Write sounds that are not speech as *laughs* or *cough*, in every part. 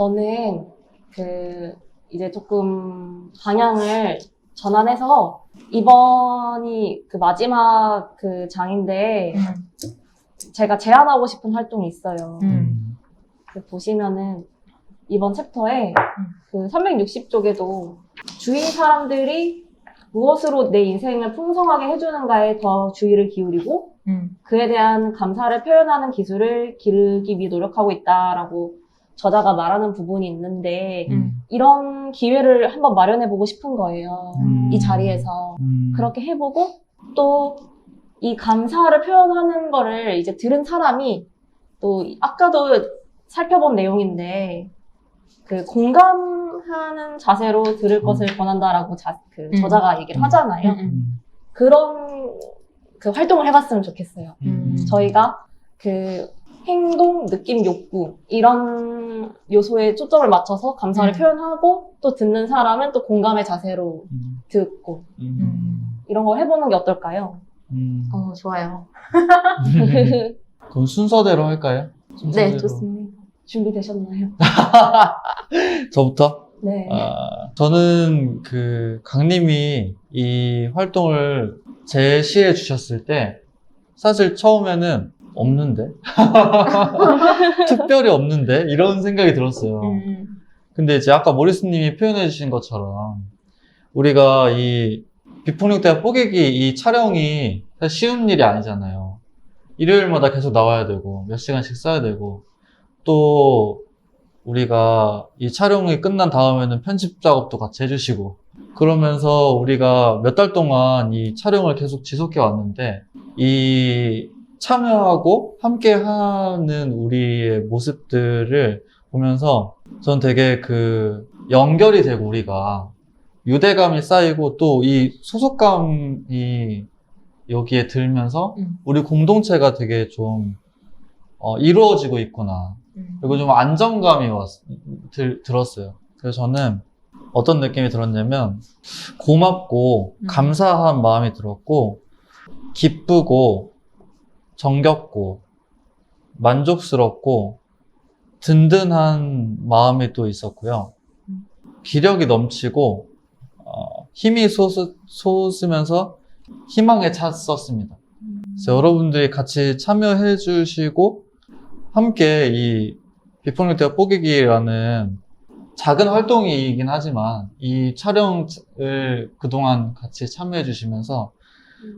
저는 그 이제 조금 방향을 전환해서 이번이 그 마지막 그 장인데 제가 제안하고 싶은 활동이 있어요. 음. 그 보시면은 이번 챕터에 그 360쪽에도 주위 사람들이 무엇으로 내 인생을 풍성하게 해주는가에 더 주의를 기울이고 음. 그에 대한 감사를 표현하는 기술을 기르기 위해 노력하고 있다라고 저자가 말하는 부분이 있는데 음. 이런 기회를 한번 마련해 보고 싶은 거예요. 음. 이 자리에서 음. 그렇게 해보고 또 이 감사를 표현하는 거를 이제 들은 사람이 또 아까도 살펴본 내용인데 그 공감하는 자세로 들을 것을 권한다라고 자, 그 음. 저자가 얘기를 음. 하잖아요. 음. 그런 그 활동을 해봤으면 좋겠어요. 음. 저희가 그 행동, 느낌, 욕구 이런 요소에 초점을 맞춰서 감사를 음. 표현하고 또 듣는 사람은 또 공감의 자세로 음. 듣고 음. 이런 걸 해보는 게 어떨까요? 음. 어, 좋아요. 그럼 순서대로 할까요? 네, 순서대로. 좋습니다. 준비되셨나요? *laughs* 저부터? 네. 아, 저는 그 강님이 이 활동을 제시해 주셨을 때 사실 처음에는 없는데 *laughs* 특별히 없는데 이런 생각이 들었어요. 음. 근데 이제 아까 모리스님이 표현해 주신 것처럼 우리가 이 비폭력대학 뽀개기 이 촬영이 사실 쉬운 일이 아니잖아요. 일요일마다 계속 나와야 되고 몇 시간씩 써야 되고 또 우리가 이 촬영이 끝난 다음에는 편집 작업도 같이 해주시고 그러면서 우리가 몇 달 동안 이 촬영을 계속 지속해 왔는데 이 참여하고 함께 하는 우리의 모습들을 보면서 전 되게 그 연결이 되고 우리가 유대감이 쌓이고 또 이 소속감이 여기에 들면서 음. 우리 공동체가 되게 좀 어, 이루어지고 있구나. 음. 그리고 좀 안정감이 왔, 들, 들었어요. 그래서 저는 어떤 느낌이 들었냐면 고맙고 음. 감사한 마음이 들었고 기쁘고 정겹고 만족스럽고 든든한 마음이 또 있었고요. 음. 기력이 넘치고 어, 힘이 솟으, 솟으면서 희망에 찼었습니다. 그래서 여러분들이 같이 참여해 주시고 함께 이 비폭력대학 뽀개기라는 작은 활동이긴 하지만 이 촬영을 그동안 같이 참여해 주시면서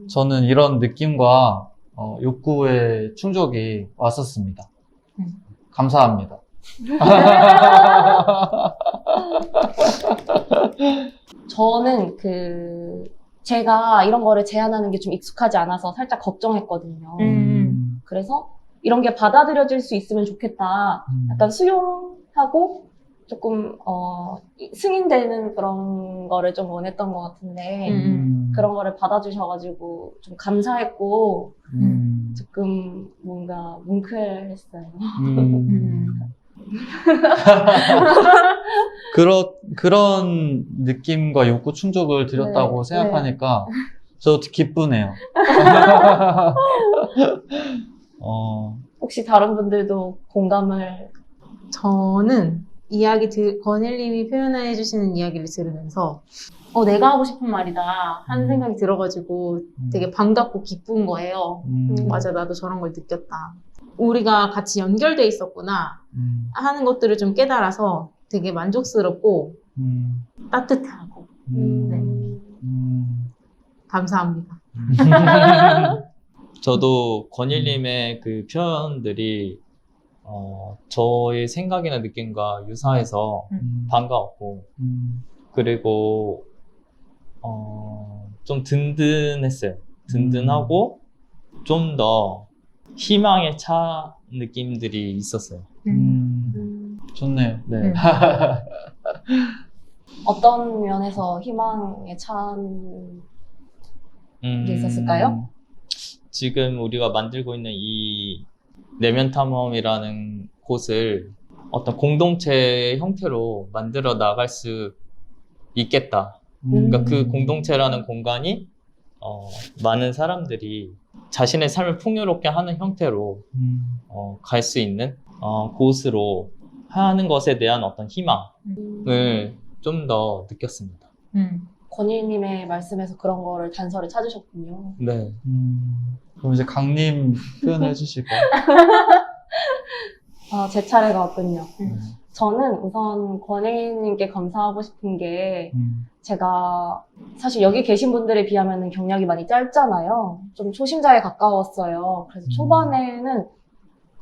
저는 이런 느낌과 어, 욕구의 충족이 왔었습니다. 음. 감사합니다. *laughs* 저는 그 제가 이런 거를 제안하는 게 좀 익숙하지 않아서 살짝 걱정했거든요. 음. 그래서 이런 게 받아들여질 수 있으면 좋겠다. 음. 약간 수용하고 조금 어, 승인되는 그런 거를 좀 원했던 것 같은데 음. 그런 거를 받아주셔가지고 좀 감사했고 음. 조금 뭔가 뭉클했어요. 음. *laughs* 음. 그런 그런 느낌과 욕구 충족을 드렸다고 네, 생각하니까 저 기쁘네요. *laughs* *laughs* 어, 혹시 다른 분들도 공감을 저는 이야기 들, 권일님이 표현해 주시는 이야기를 들으면서 어, 내가 하고 싶은 말이다 하는 음. 생각이 들어가지고 되게 반갑고 기쁜 거예요. 음, 맞아, 나도 저런 걸 느꼈다. 우리가 같이 연결돼 있었구나 음, 하는 것들을 좀 깨달아서 되게 만족스럽고 음, 따뜻하고 음, 네. 음. 감사합니다. *laughs* *laughs* 저도 권일님의 그 표현들이 어, 저의 생각이나 느낌과 유사해서 음, 반가웠고 음, 그리고 어, 좀 든든했어요. 든든하고 좀 더 희망에 차 느낌들이 있었어요. 음, 좋네요. 네. 음. *laughs* 어떤 면에서 희망에 찬 음, 게 있었을까요? 지금 우리가 만들고 있는 이 내면 탐험이라는 곳을 어떤 공동체 형태로 만들어 나갈 수 있겠다. 그러니까 그 공동체라는 공간이 어, 많은 사람들이 자신의 삶을 풍요롭게 하는 형태로 음, 어, 갈 수 있는 어, 곳으로 하는 것에 대한 어떤 희망을 음. 좀더 느꼈습니다. 음. 권일님의 말씀에서 그런 거를 단서를 찾으셨군요. 네. 음, 그럼 이제 강님 표현해 *laughs* 주실까요? 아, 제 차례가 왔군요. 음. 저는 우선 권일님께 감사하고 싶은 게 음, 제가 사실 여기 계신 분들에 비하면 경력이 많이 짧잖아요. 좀 초심자에 가까웠어요. 그래서 음. 초반에는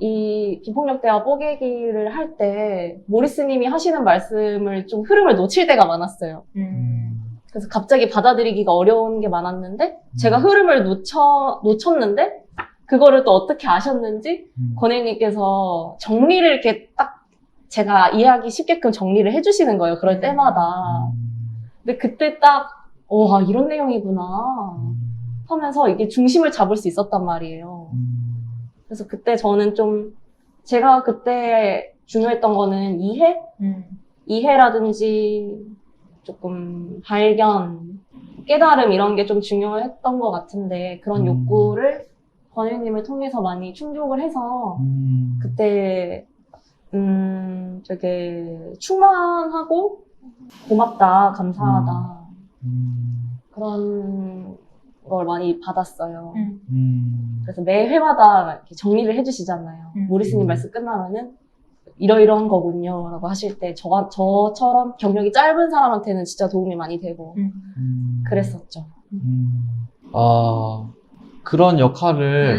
이 비폭력대화 뽀개기를 할 때 모리스님이 하시는 말씀을 좀 흐름을 놓칠 때가 많았어요. 음. 그래서 갑자기 받아들이기가 어려운 게 많았는데 제가 흐름을 놓쳐, 놓쳤는데 그거를 또 어떻게 아셨는지 음. 권혜님께서 정리를 이렇게 딱 제가 이해하기 쉽게끔 정리를 해주시는 거예요. 그럴 음. 때마다. 음, 근데 그때 딱, 와, 이런 내용이구나. 음, 하면서 이게 중심을 잡을 수 있었단 말이에요. 음, 그래서 그때 저는 좀, 제가 그때 중요했던 거는 이해? 음. 이해라든지 조금 발견, 깨달음 이런 게 좀 중요했던 것 같은데 그런 음. 욕구를 권유님을 통해서 많이 충족을 해서 음. 그때 음 되게 충만하고 고맙다 감사하다 음, 그런 걸 많이 받았어요. 음. 음. 그래서 매 회마다 이렇게 정리를 해주시잖아요. 음. 모리스님 음. 말씀 끝나면은 이러이러한 거군요. 라고 하실 때 저, 저처럼 경력이 짧은 사람한테는 진짜 도움이 많이 되고 음. 음. 그랬었죠. 음. 아, 그런 역할을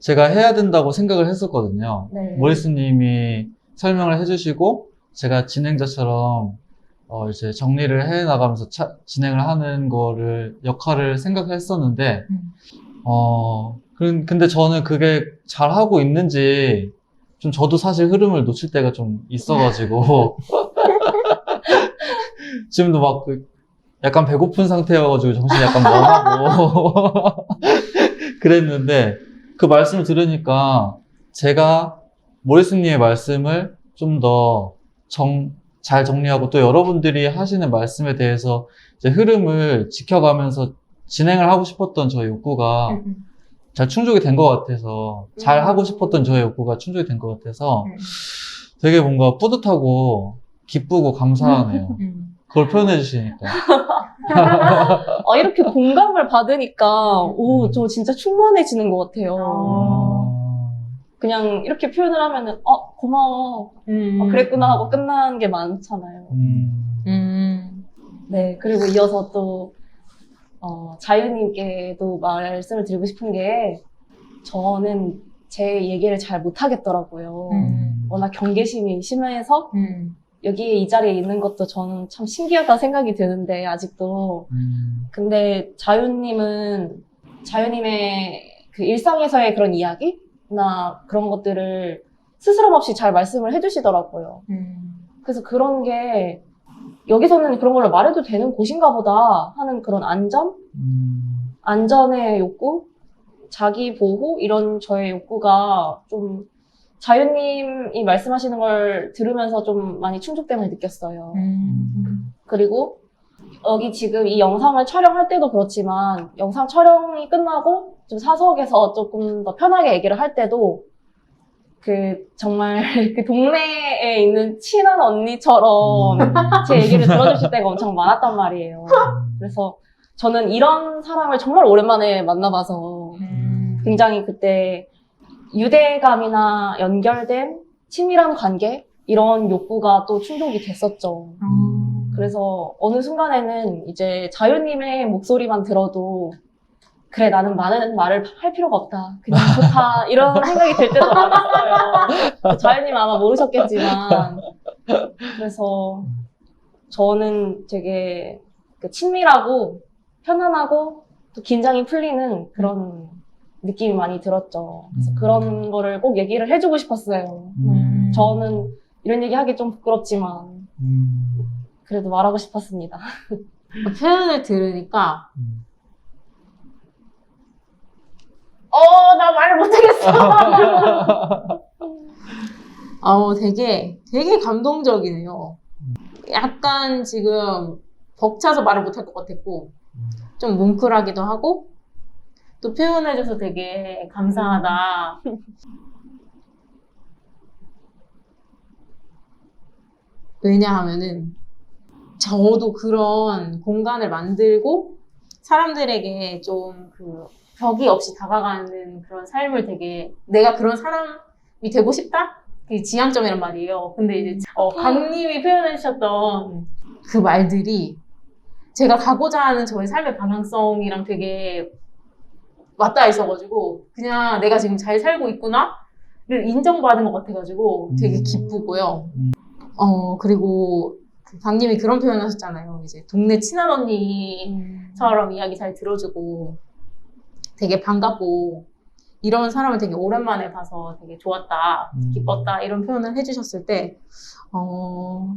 제가 해야 된다고 생각을 했었거든요. 네. 모리스님이 설명을 해주시고, 제가 진행자처럼, 어, 이제 정리를 해 나가면서 차- 진행을 하는 거를, 역할을 생각했었는데, 음. 어, 그- 근데 저는 그게 잘 하고 있는지, 좀 저도 사실 흐름을 놓칠 때가 좀 있어가지고, *laughs* 지금도 막 그, 약간 배고픈 상태여가지고 정신이 약간 멍하고, *laughs* 그랬는데, 그 말씀을 들으니까, 제가 모리스님의 말씀을 좀더 정, 잘 정리하고 또 여러분들이 하시는 말씀에 대해서 흐름을 지켜가면서 진행을 하고 싶었던 저의 욕구가 음. 잘 충족이 된 것 같아서 잘 음. 하고 싶었던 저의 욕구가 충족이 된 것 같아서 음. 되게 뭔가 뿌듯하고 기쁘고 감사하네요. 음. 그걸 표현해 주시니까. *laughs* 아, 이렇게 공감을 받으니까, 오, 음. 저 진짜 충만해지는 것 같아요. 어. 그냥 이렇게 표현을 하면은, 어, 고마워. 음. 아, 그랬구나 하고 끝나는 게 많잖아요. 음. 음. 네, 그리고 이어서 또, 어, 자유님께도 말씀을 드리고 싶은 게, 저는 제 얘기를 잘 못하겠더라고요. 음. 워낙 경계심이 심해서, 음. 여기에 이 자리에 있는 것도 저는 참 신기하다 생각이 드는데, 아직도. 음. 근데 자유님은, 자유님의 그 일상에서의 그런 이야기나 그런 것들을 스스럼 없이 잘 말씀을 해주시더라고요. 음. 그래서 그런 게 여기서는 그런 걸로 말해도 되는 곳인가 보다 하는 그런 안전? 음. 안전의 욕구? 자기 보호? 이런 저의 욕구가 좀 자유님이 말씀하시는 걸 들으면서 좀 많이 충족됨을 느꼈어요. 음. 그리고 여기 지금 이 영상을 촬영할 때도 그렇지만 영상 촬영이 끝나고 좀 사석에서 조금 더 편하게 얘기를 할 때도 그 정말 *laughs* 그 동네에 있는 친한 언니처럼 음. 제 얘기를 들어주실 때가 엄청 많았단 말이에요. 그래서 저는 이런 사람을 정말 오랜만에 만나봐서 음. 굉장히 그때 유대감이나 연결된 친밀한 관계 이런 욕구가 또 충족이 됐었죠. 음. 그래서 어느 순간에는 이제 자유님의 목소리만 들어도 그래 나는 많은 말을 할 필요가 없다 그냥 좋다 이런 생각이 들 때도 많았어요 자유님 아마 모르셨겠지만 그래서 저는 되게 그 친밀하고 편안하고 또 긴장이 풀리는 그런 느낌이 많이 들었죠 그래서 음. 그런 거를 꼭 얘기를 해주고 싶었어요 음. 저는 이런 얘기 하기 좀 부끄럽지만 음. 그래도 말하고 싶었습니다 그 표현을 들으니까 음. 어, 나 말 못하겠어. *laughs* 어, 되게, 되게 감동적이네요. 약간 지금 벅차서 말을 못할 것 같았고, 좀 뭉클하기도 하고, 또 표현해줘서 되게 감사하다. *laughs* 왜냐하면은 저도 그런 공간을 만들고 사람들에게 좀 그 벽이 없이 다가가는 그런 삶을 되게 내가 그런 사람이 되고 싶다? 그게 지향점이란 말이에요. 근데 이제 어, 강님이 표현해 주셨던 그 말들이 제가 가고자 하는 저의 삶의 방향성이랑 되게 맞닿아 있어가지고 그냥 내가 지금 잘 살고 있구나를 인정받은 것 같아가지고 되게 음. 기쁘고요. 어 그리고 그 강님이 그런 표현하셨잖아요. 이제 동네 친한 언니처럼 이야기 잘 들어주고 되게 반갑고 이런 사람을 되게 오랜만에 봐서 되게 좋았다, 음. 기뻤다 이런 표현을 해주셨을 때 어,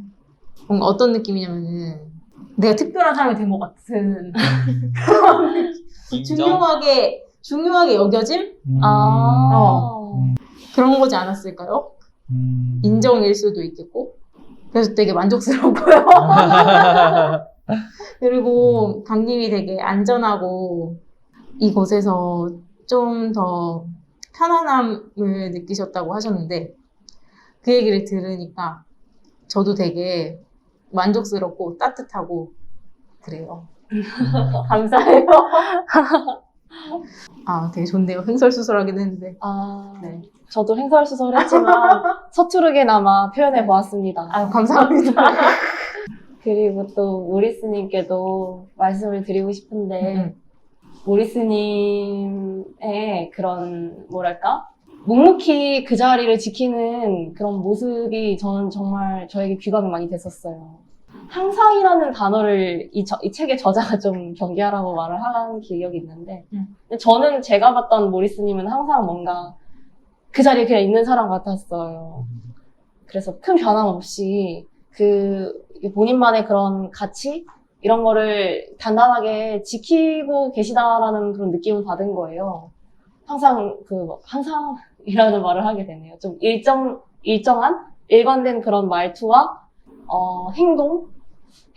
뭔가 어떤 느낌이냐면은 내가 특별한 사람이 된 것 같은. 중요하게 중요하게 여겨짐 음. 아. 어. 그런 거지 않았을까요? 음. 인정일 수도 있겠고 그래서 되게 만족스럽고요. *laughs* 그리고 강님이 되게 안전하고 이곳에서 좀 더 편안함을 느끼셨다고 하셨는데 그 얘기를 들으니까 저도 되게 만족스럽고 따뜻하고 그래요. *laughs* 감사해요. *laughs* 아, 되게 좋네요. 횡설수설하긴 했는데. 아, 네. 저도 행설수설했지만 *laughs* 서투르게나마 표현해 보았습니다. 아, 감사합니다. 그리고 또 모리스님께도 말씀을 드리고 싶은데 음. 모리스님의 그런 뭐랄까 묵묵히 그 자리를 지키는 그런 모습이 저는 정말 저에게 귀감이 많이 됐었어요. 항상이라는 단어를 이, 저- 이 책의 저자가 좀 경계하라고 말을 한 기억이 있는데 음. 저는 제가 봤던 모리스님은 항상 뭔가 그 자리에 그냥 있는 사람 같았어요. 그래서 큰 변함 없이 그 본인만의 그런 가치 이런 거를 단단하게 지키고 계시다라는 그런 느낌을 받은 거예요. 항상 그 뭐, 항상이라는 *laughs* 말을 하게 되네요. 좀 일정 일정한 일관된 그런 말투와 어, 행동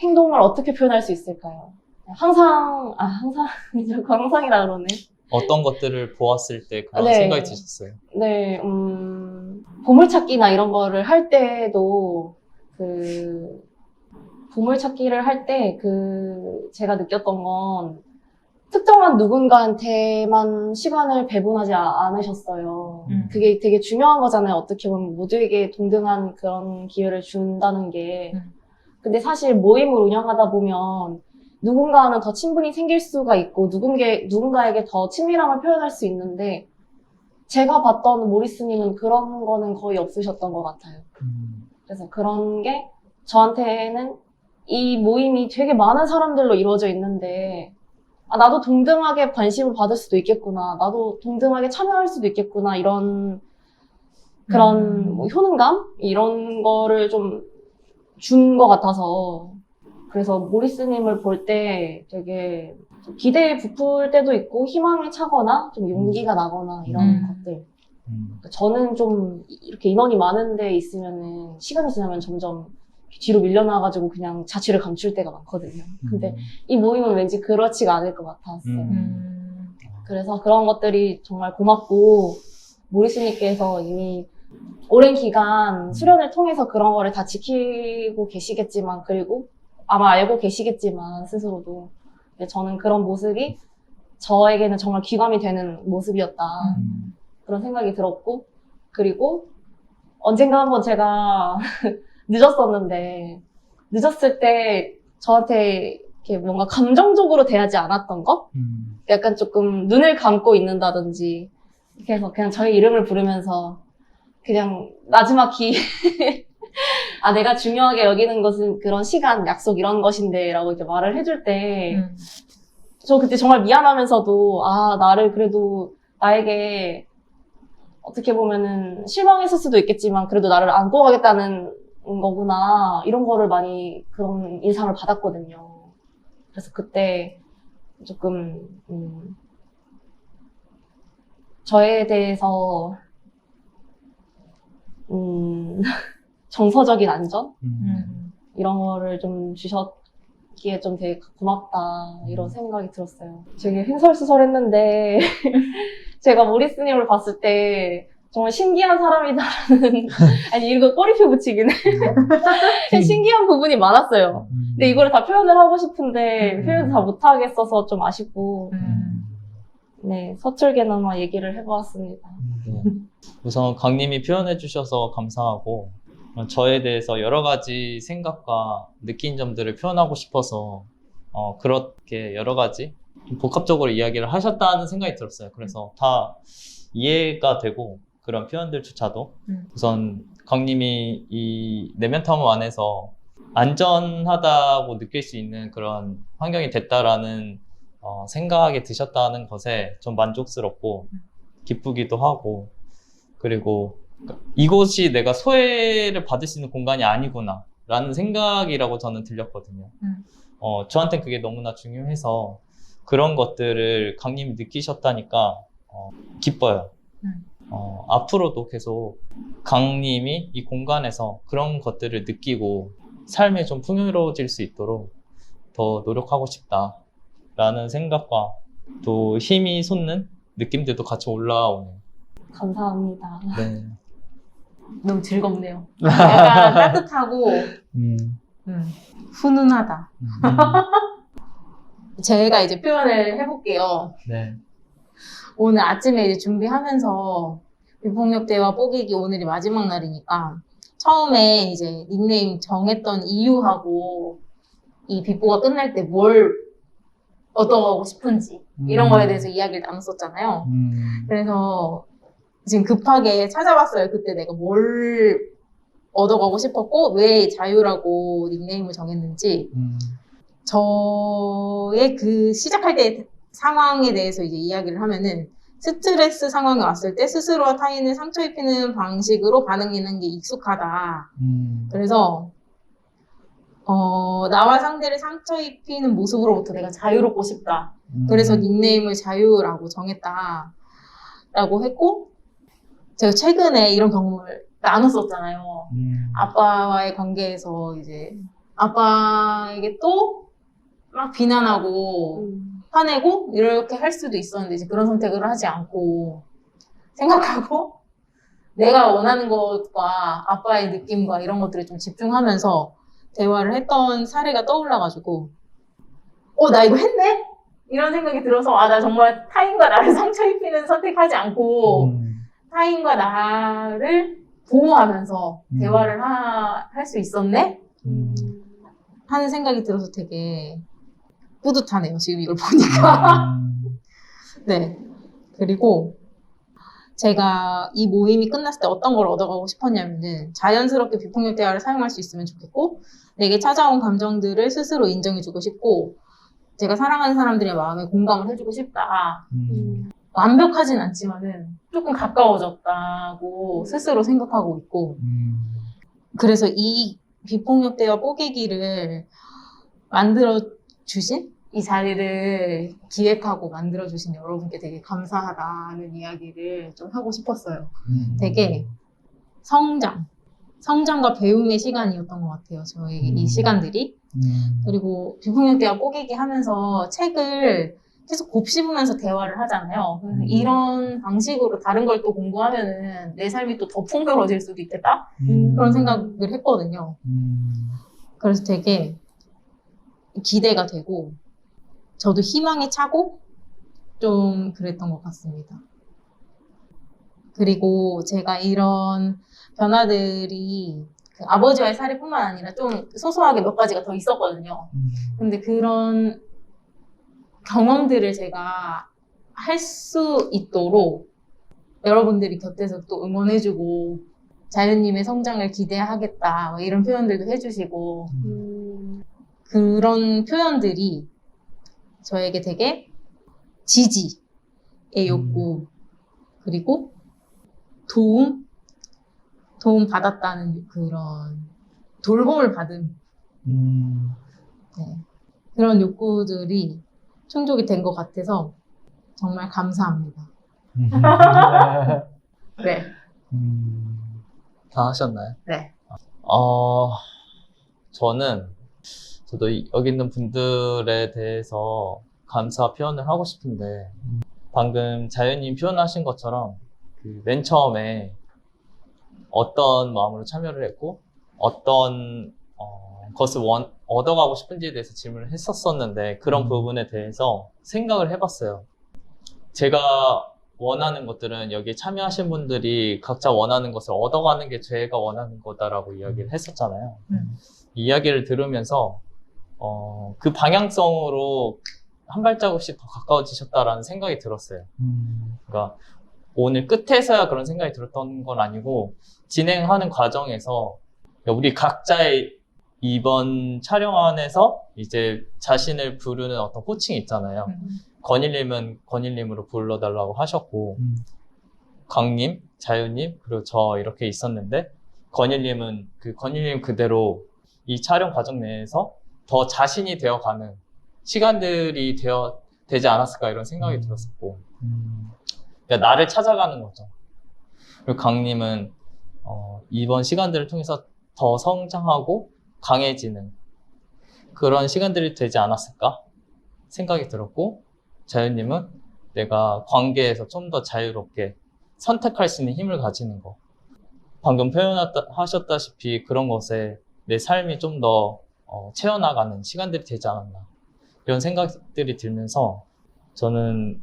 행동을 어떻게 표현할 수 있을까요? 항상 아 항상 자꾸 *laughs* 항상이라 그러네. 어떤 것들을 보았을 때 그런 네. 생각이 드셨어요? 네, 음, 보물찾기나 이런 거를 할 때도, 그, 보물찾기를 할 때, 그, 제가 느꼈던 건, 특정한 누군가한테만 시간을 배분하지 아- 않으셨어요. 음. 그게 되게 중요한 거잖아요. 어떻게 보면 모두에게 동등한 그런 기회를 준다는 게. 음. 근데 사실 모임을 운영하다 보면, 누군가는 더 친분이 생길 수가 있고, 누군가, 누군가에게 더 친밀함을 표현할 수 있는데, 제가 봤던 모리스님은 그런 거는 거의 없으셨던 것 같아요. 음. 그래서 그런 게 저한테는 이 모임이 되게 많은 사람들로 이루어져 있는데, 아, 나도 동등하게 관심을 받을 수도 있겠구나. 나도 동등하게 참여할 수도 있겠구나. 이런, 그런 음. 뭐 효능감? 이런 거를 좀 준 것 같아서. 그래서 모리스님을 볼 때 되게 좀 기대에 부풀 때도 있고, 희망에 차거나, 좀 용기가 나거나, 이런 음. 것들. 음. 저는 좀 이렇게 인원이 많은 데 있으면은 시간이 지나면 점점 뒤로 밀려나가지고 그냥 자취를 감출 때가 많거든요. 근데 이 모임은 왠지 그렇지가 않을 것 같았어요. 음. 음. 그래서 그런 것들이 정말 고맙고 모리스님께서 이미 오랜 기간 수련을 통해서 그런 거를 다 지키고 계시겠지만 그리고 아마 알고 계시겠지만 스스로도 근데 저는 그런 모습이 저에게는 정말 귀감이 되는 모습이었다. 음. 그런 생각이 들었고, 그리고 언젠가 한번 제가 늦었었는데, 늦었을 때 저한테 이렇게 뭔가 감정적으로 대하지 않았던 것? 음. 약간 조금 눈을 감고 있는다든지, 이렇게 해서 그냥 저의 이름을 부르면서, 그냥 마지막 기, *laughs* 아, 내가 중요하게 여기는 것은 그런 시간, 약속 이런 것인데, 라고 이렇게 말을 해줄 때, 음. 저 그때 정말 미안하면서도, 아, 나를 그래도 나에게 어떻게 보면은 실망했을 수도 있겠지만, 그래도 나를 안고 가겠다는 거구나. 이런 거를 많이 그런 인상을 받았거든요. 그래서 그때 조금, 음, 저에 대해서, 음, *laughs* 정서적인 안전? 음. 음. 이런 거를 좀 주셨기에 좀 되게 고맙다 이런 생각이 들었어요. 되게 횡설수설했는데 *laughs* 제가 모리스님을 봤을 때 정말 신기한 사람이다라는 *laughs* 아니 이거 꼬리표 붙이기네 신기 헷갈리는 부분이 많았어요. 근데 이거를 다 표현을 하고 싶은데 음. 표현을 다 못하겠어서 좀 아쉽고 음. 네 서툴게나마 얘기를 해보았습니다. 네. 우선 강님이 표현해 주셔서 감사하고 저에 대해서 여러 가지 생각과 느낀 점들을 표현하고 싶어서 어, 그렇게 여러 가지 좀 복합적으로 이야기를 하셨다는 생각이 들었어요. 그래서 다 이해가 되고 그런 표현들조차도 음. 우선 강님이 이 내면 탐험 안에서 안전하다고 느낄 수 있는 그런 환경이 됐다라는 어, 생각이 드셨다는 것에 좀 만족스럽고 기쁘기도 하고 그리고 이곳이 내가 소외를 받을 수 있는 공간이 아니구나 라는 생각이라고 저는 들렸거든요. 음. 어, 저한테는 그게 너무나 중요해서 그런 것들을 강님이 느끼셨다니까 어, 기뻐요. 음. 어, 앞으로도 계속 강님이 이 공간에서 그런 것들을 느끼고 삶이 좀 풍요로워질 수 있도록 더 노력하고 싶다라는 생각과 또 힘이 솟는 느낌들도 같이 올라오는 감사합니다. 네. *laughs* 너무 즐겁네요. *laughs* 약간 따뜻하고 음. 음, 훈훈하다. *laughs* 제가 이제 표현을 해볼게요. 네. 오늘 아침에 이제 준비하면서 비폭력대와 뽀개기 오늘이 마지막 날이니까 처음에 이제 닉네임 정했던 이유하고 이 비보가 끝날 때 뭘 얻어가고 싶은지 이런 음. 거에 대해서 이야기를 나눴었잖아요. 음. 그래서 지금 급하게 찾아봤어요. 그때 내가 뭘 얻어가고 싶었고 왜 자유라고 닉네임을 정했는지 음. 저의 그 시작할 때 상황에 대해서 이제 이야기를 하면은 스트레스 상황이 왔을 때 스스로와 타인을 상처 입히는 방식으로 반응하는 게 익숙하다. 음. 그래서 어, 나와 상대를 상처 입히는 모습으로부터 내가 자유롭고 싶다. 음. 그래서 닉네임을 자유라고 정했다. 라고 했고, 제가 최근에 이런 경험을 나눴었잖아요. 음. 아빠와의 관계에서 이제 아빠에게 또 막 비난하고 음. 화내고 이렇게 할 수도 있었는데 이제 그런 선택을 하지 않고 생각하고 *laughs* 내가 원하는 것과 아빠의 느낌과 이런 것들을 좀 집중하면서 대화를 했던 사례가 떠올라가지고 어 나 이거 했네? 이런 생각이 들어서 아 나 정말 타인과 나를 *laughs* 상처 입히는 선택하지 않고 음. 타인과 나를 보호하면서 음. 대화를 할 수 있었네? 음. 하는 생각이 들어서 되게 뿌듯하네요. 지금 이걸 보니까. 음. *laughs* 네. 그리고 제가 이 모임이 끝났을 때 어떤 걸 얻어가고 싶었냐면은 자연스럽게 비폭력 대화를 사용할 수 있으면 좋겠고 내게 찾아온 감정들을 스스로 인정해주고 싶고 제가 사랑하는 사람들의 마음에 공감을 해주고 싶다. 음. 완벽하진 않지만은 조금 가까워졌다고 스스로 생각하고 있고 음. 그래서 이 비폭력 대화 뽀개기를 만들어 주신 이 자리를 기획하고 만들어 주신 여러분께 되게 감사하다는 이야기를 좀 하고 싶었어요. 음. 되게 성장, 성장과 배움의 시간이었던 것 같아요. 이 음. 시간들이. 음. 그리고 비폭력 대화 뽀개기 하면서 책을 계속 곱씹으면서 대화를 하잖아요. 음. 이런 방식으로 다른 걸 또 공부하면은 내 삶이 또 더 풍요로워질 수도 있겠다? 음. 그런 생각을 했거든요. 음. 그래서 되게 기대가 되고, 저도 희망에 차고, 좀 그랬던 것 같습니다. 그리고 제가 이런 변화들이 그 아버지와의 사례뿐만 아니라 좀 소소하게 몇 가지가 더 있었거든요. 음. 근데 그런 경험들을 제가 할 수 있도록 여러분들이 곁에서 또 응원해주고 자연님의 성장을 기대하겠다 뭐 이런 표현들도 해주시고 음. 그런 표현들이 저에게 되게 지지의 욕구 그리고 도움 도움 받았다는 그런 돌봄을 받은 음. 네. 그런 욕구들이 충족이 된 것 같아서 정말 감사합니다. 음. *laughs* 네. 음. 다 하셨나요? 네. 어, 저는, 저도 이- 여기 있는 분들에 대해서 감사 표현을 하고 싶은데, 방금 자연님 표현하신 것처럼, 그 맨 처음에 어떤 마음으로 참여를 했고, 어떤, 어, 것을 원, 얻어가고 싶은지에 대해서 질문을 했었었는데 그런 음. 부분에 대해서 생각을 해봤어요. 제가 원하는 것들은 여기에 참여하신 분들이 각자 원하는 것을 얻어가는 게 제가 원하는 거다라고 이야기를 했었잖아요. 음. 이 이야기를 들으면서 어, 그 방향성으로 한 발자국씩 더 가까워지셨다라는 생각이 들었어요. 음. 그러니까 오늘 끝에서야 그런 생각이 들었던 건 아니고 진행하는 과정에서 우리 각자의 이번 촬영 안에서 이제 자신을 부르는 어떤 호칭이 있잖아요. 건일님은 건일님으로 불러달라고 하셨고 음. 강님, 자유님, 그리고 저 이렇게 있었는데 건일님은 그 건일님 그대로 이 촬영 과정 내에서 더 자신이 되어가는 시간들이 되어 되지 않았을까 이런 생각이 음. 들었었고 음. 그러니까 나를 찾아가는 거죠. 그리고 강님은 어, 이번 시간들을 통해서 더 성장하고 강해지는 그런 시간들이 되지 않았을까 생각이 들었고 자유님은 내가 관계에서 좀 더 자유롭게 선택할 수 있는 힘을 가지는 거. 방금 표현하셨다시피 그런 것에 내 삶이 좀더 어, 채워나가는 시간들이 되지 않았나. 이런 생각들이 들면서 저는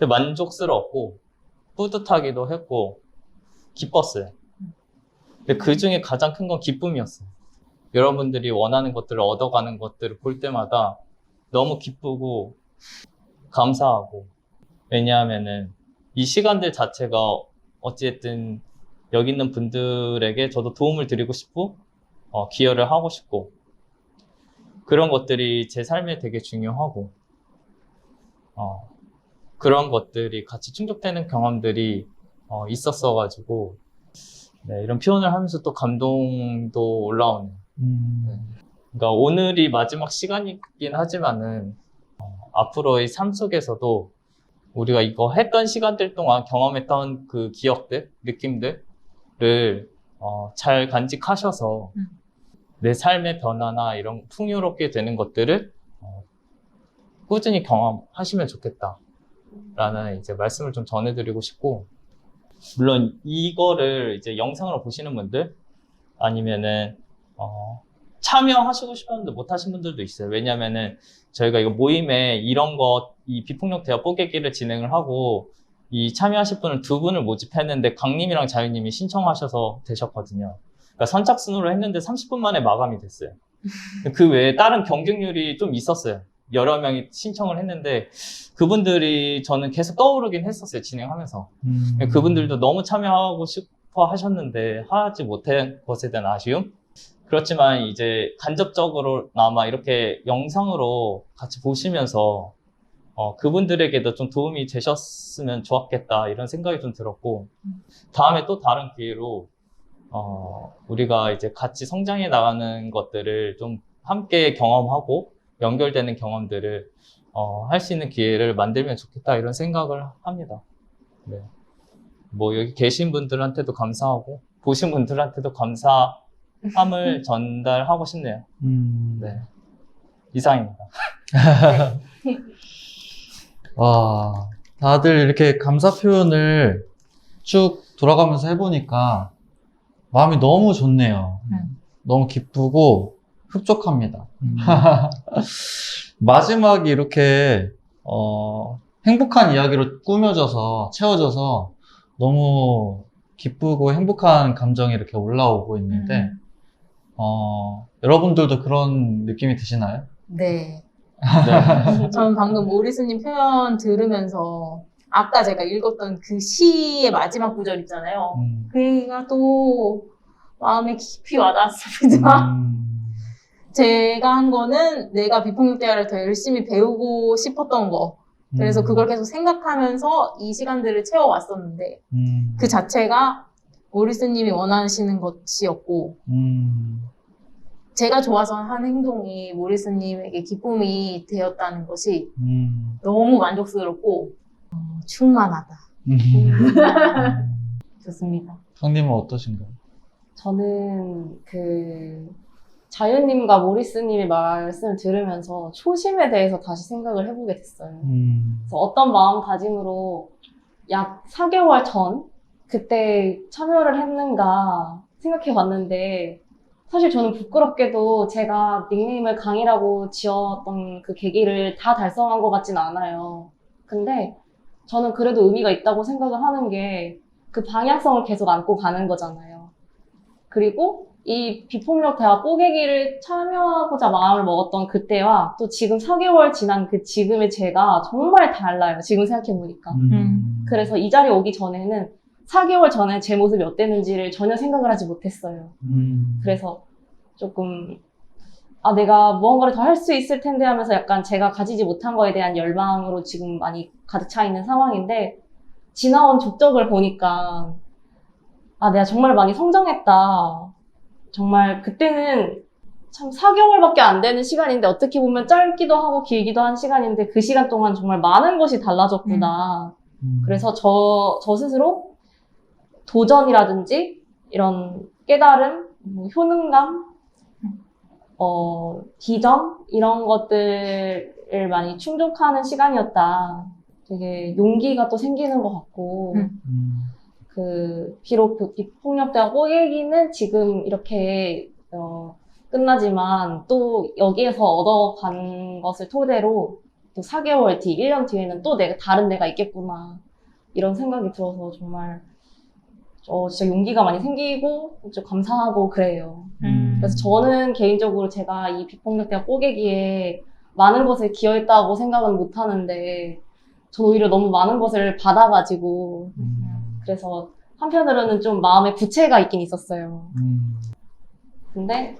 만족스러웠고 뿌듯하기도 했고 기뻤어요. 그 중에 가장 큰 건 기쁨이었어요. 여러분들이 원하는 것들을 얻어가는 것들을 볼 때마다 너무 기쁘고 감사하고 왜냐하면은 이 시간들 자체가 어찌됐든 여기 있는 분들에게 저도 도움을 드리고 싶고 어, 기여를 하고 싶고 그런 것들이 제 삶에 되게 중요하고 어, 그런 것들이 같이 충족되는 경험들이 어, 있었어가지고 네, 이런 표현을 하면서 또 감동도 올라오네요. 음. 그러니까 오늘이 마지막 시간이긴 하지만은 어, 앞으로의 삶 속에서도 우리가 이거 했던 시간들 동안 경험했던 그 기억들, 느낌들을 어, 잘 간직하셔서 음. 내 삶의 변화나 이런 풍요롭게 되는 것들을 어, 꾸준히 경험하시면 좋겠다라는 이제 말씀을 좀 전해드리고 싶고 물론 이거를 이제 영상으로 보시는 분들 아니면은 어, 참여하시고 싶었는데 못하신 분들도 있어요. 왜냐면은 저희가 이거 모임에 이런 거, 이 비폭력 대화 뽀개기를 진행을 하고 이 참여하실 분을 두 분을 모집했는데 강님이랑 자유님이 신청하셔서 되셨거든요. 그러니까 선착순으로 했는데 30분 만에 마감이 됐어요. 그 외에 다른 경쟁률이 좀 있었어요. 여러 명이 신청을 했는데 그분들이 저는 계속 떠오르긴 했었어요. 진행하면서. 음. 그분들도 너무 참여하고 싶어 하셨는데 하지 못한 것에 대한 아쉬움? 그렇지만 이제 간접적으로나마 이렇게 영상으로 같이 보시면서 어, 그분들에게도 좀 도움이 되셨으면 좋았겠다 이런 생각이 좀 들었고 다음에 또 다른 기회로 어, 우리가 이제 같이 성장해 나가는 것들을 좀 함께 경험하고 연결되는 경험들을 어, 할 수 있는 기회를 만들면 좋겠다 이런 생각을 합니다. 네. 뭐 여기 계신 분들한테도 감사하고 보신 분들한테도 감사함을 *laughs* 전달하고 싶네요. 음. 네. 이상입니다. *laughs* 와, 다들 이렇게 감사 표현을 쭉 돌아가면서 해보니까 마음이 너무 좋네요. 음. 너무 기쁘고 흡족합니다. 음. *laughs* 마지막이 이렇게 어, 행복한 이야기로 꾸며져서 채워져서 너무 기쁘고 행복한 감정이 이렇게 올라오고 있는데 음. 어, 여러분들도 그런 느낌이 드시나요? 네. *laughs* 네. 저는 방금 모리스님 표현 들으면서 아까 제가 읽었던 그 시의 마지막 구절 있잖아요. 음. 그가 또 마음에 깊이 와닿았습니다. 음. 제가 한 거는 내가 비폭력 대화를 더 열심히 배우고 싶었던 거. 그래서 음. 그걸 계속 생각하면서 이 시간들을 채워왔었는데 음. 그 자체가 모리스님이 원하시는 것이었고 음. 제가 좋아서 한 행동이 모리스님에게 기쁨이 되었다는 것이 음. 너무 만족스럽고 어, 충만하다. 음. *laughs* 좋습니다. 형님은 어떠신가요? 저는 그 자유님과 모리스님의 말씀을 들으면서 초심에 대해서 다시 생각을 해보게 됐어요. 음. 그래서 어떤 마음가짐으로 약 4개월 전 그때 참여를 했는가 생각해 봤는데 사실 저는 부끄럽게도 제가 닉네임을 강이라고 지었던 그 계기를 다 달성한 것 같진 않아요. 근데 저는 그래도 의미가 있다고 생각을 하는 게 그 방향성을 계속 안고 가는 거잖아요. 그리고 이 비폭력 대화 뽀개기를 참여하고자 마음을 먹었던 그때와 또 지금 4개월 지난 그 지금의 제가 정말 달라요. 지금 생각해보니까. 음. 그래서 이 자리에 오기 전에는 4개월 전에 제 모습이 어땠는지를 전혀 생각을 하지 못했어요. 음. 그래서 조금 아 내가 무언가를 더 할 수 있을 텐데 하면서 약간 제가 가지지 못한 거에 대한 열망으로 지금 많이 가득 차 있는 상황인데 지나온 족적을 보니까 아 내가 정말 많이 성장했다. 정말 그때는 참 4개월밖에 안 되는 시간인데 어떻게 보면 짧기도 하고 길기도 한 시간인데 그 시간 동안 정말 많은 것이 달라졌구나. 음. 그래서 저, 저 스스로 도전이라든지 이런 깨달음, 뭐 효능감, 어, 비전? 이런 것들을 많이 충족하는 시간이었다. 되게 용기가 또 생기는 것 같고, 음. 음. 그, 비록 그 비폭력대와 꼬얘기는 지금 이렇게, 어, 끝나지만 또 여기에서 얻어간 것을 토대로 또 4개월 뒤, 1년 뒤에는 또 내가 다른 내가 있겠구나. 이런 생각이 들어서 정말 어, 진짜 용기가 많이 생기고 좀 감사하고 그래요. 음. 그래서 저는 개인적으로 제가 이 비폭력대와 뽀개기에 많은 것을 기여했다고 생각은 못 하는데 저는 오히려 너무 많은 것을 받아가지고 음. 그래서 한편으로는 좀 마음에 부채가 있긴 있었어요. 음. 근데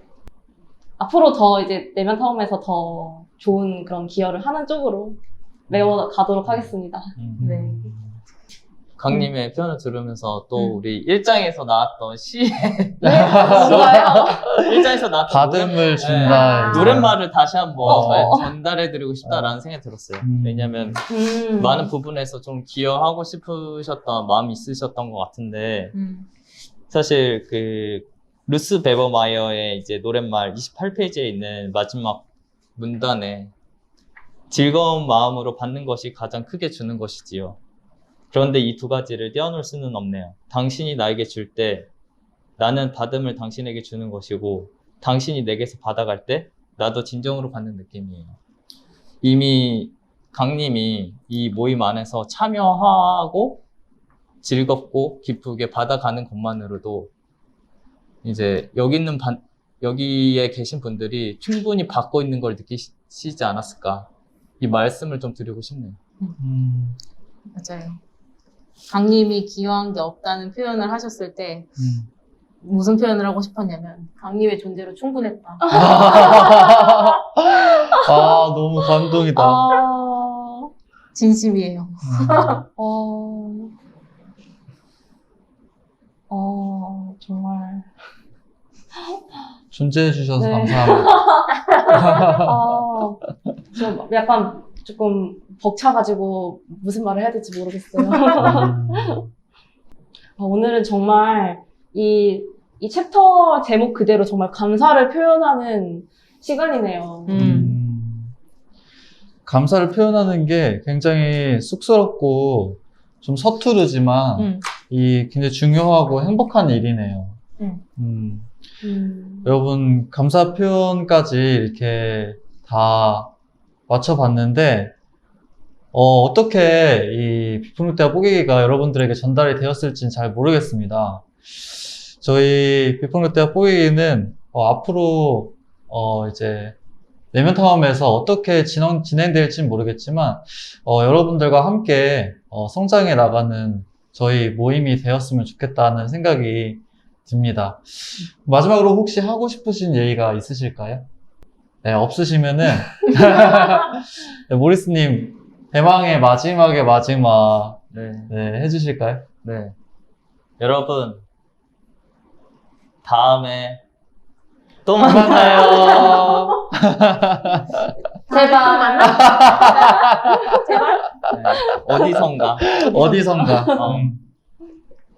앞으로 더 이제 내면 타움에서 더 좋은 그런 기여를 하는 쪽으로 메워 가도록 하겠습니다. 음. 네. 강님의 표현을 들으면서 또 음. 우리 일장에서 나왔던 시 네, *laughs* 뭔가요? *laughs* 일장에서 나왔던 받음을 준다. 네. 노랫말을 다시 한번 어. 전달해드리고 싶다라는 생각이 들었어요. 음. 왜냐면 음. 많은 부분에서 좀 기여하고 싶으셨던 마음이 있으셨던 것 같은데 음. 사실 그 루스 베버마이어의 이제 노랫말 28페이지에 있는 마지막 문단에 즐거운 마음으로 받는 것이 가장 크게 주는 것이지요. 그런데 이 두 가지를 떼어놓을 수는 없네요. 당신이 나에게 줄 때 나는 받음을 당신에게 주는 것이고 당신이 내게서 받아갈 때 나도 진정으로 받는 느낌이에요. 이미 강님이 이 모임 안에서 참여하고 즐겁고 기쁘게 받아가는 것만으로도 이제 여기 있는 반, 여기에 계신 분들이 충분히 받고 있는 걸 느끼시지 않았을까. 이 말씀을 좀 드리고 싶네요. 음. 맞아요. 강님이 기여한 게 없다는 표현을 하셨을 때 음. 무슨 표현을 하고 싶었냐면 강님의 존재로 충분했다. *laughs* 아, 너무 감동이다. 아, 진심이에요. 음. 어, 어, 정말. 존재해 주셔서 네. 감사합니다. *laughs* 아, 좀 약간 조금 벅차가지고 무슨 말을 해야 될지 모르겠어요. 음. 아, *laughs* 오늘은 정말 이, 이 챕터 제목 그대로 정말 감사를 표현하는 시간이네요. 음. 음. 감사를 표현하는 게 굉장히 쑥스럽고 좀 서투르지만 음. 이 굉장히 중요하고 행복한 일이네요. 음. 음. 음. 여러분 감사 표현까지 이렇게 다 맞춰봤는데 어, 어떻게 이 비폭력대화 뽀개기가 여러분들에게 전달이 되었을지는 잘 모르겠습니다. 저희 비폭력대화 뽀개기는 어, 앞으로 어, 이제 내면 탐험에서 어떻게 진행, 진행될지는 모르겠지만 어, 여러분들과 함께 어, 성장해 나가는 저희 모임이 되었으면 좋겠다는 생각이 듭니다. 마지막으로 혹시 하고 싶으신 얘기가 있으실까요? 네, 없으시면은, 네, *laughs* 모리스님, 대망의 마지막의 마지막, 네. 네, 해주실까요? 네. 여러분, 다음에 또 만나요. *laughs* 제발. *laughs* 제발. 네. 어디선가. 어디선가. 어. 음.